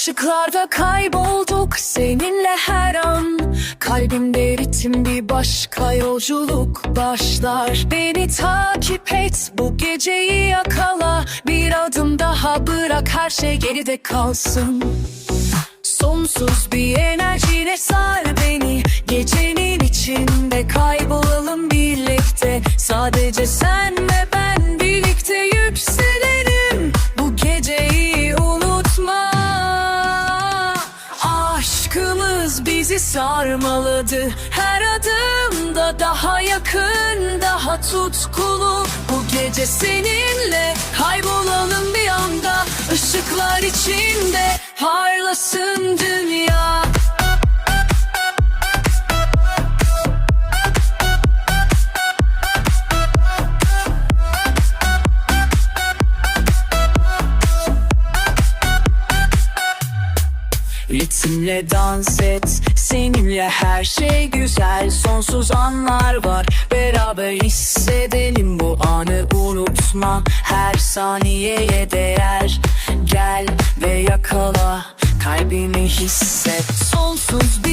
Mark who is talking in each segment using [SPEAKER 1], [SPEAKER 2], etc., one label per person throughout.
[SPEAKER 1] Işıklarda kaybolduk seninle her an. Kalbimde ritim bir başka yolculuk başlar. Beni takip et bu geceyi yakala. Bir adım daha bırak her şey geride kalsın. Sonsuz bir enerjiyle Bizi sarmaladı. Her adımda daha yakın, daha tutkulu. Bu gece seninle kaybolalım bir anda. Işıklar içinde parlasın dünya Ritimle dans et Seninle her şey güzel. Sonsuz anlar var Beraber hissedelim. Bu anı unutma Her saniyeye değer. Gel ve yakala Kalbini hisset. Sonsuz bir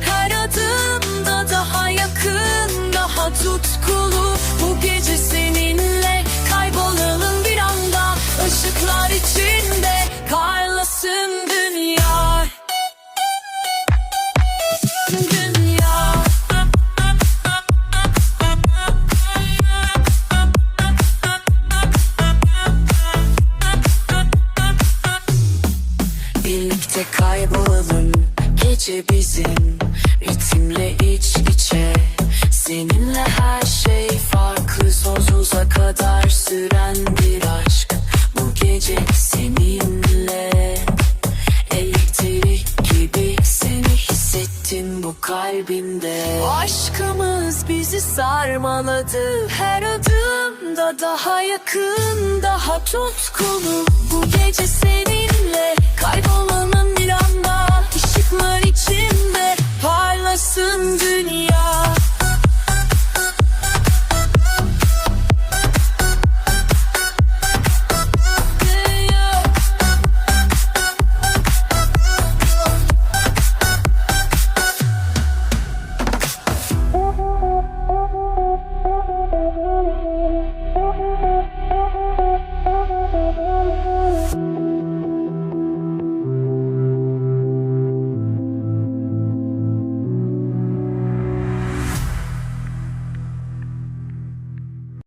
[SPEAKER 1] Her adımda daha yakın, daha tutkulu. Bu gece seninle kaybolalım bir anda. Işıklar içinde parlasın dünya. Dünya. Birlikte kaybolalım Gece bizim Ritimle iç içe. Seninle her şey farklı Sonsuza kadar süren bir aşk. Bu gece seninle Elektrik gibi seni hissettim bu kalbimde. Aşkımız bizi sarmaladı Her adımda daha yakın, daha tutkulu Bu gece seninle kaybolalım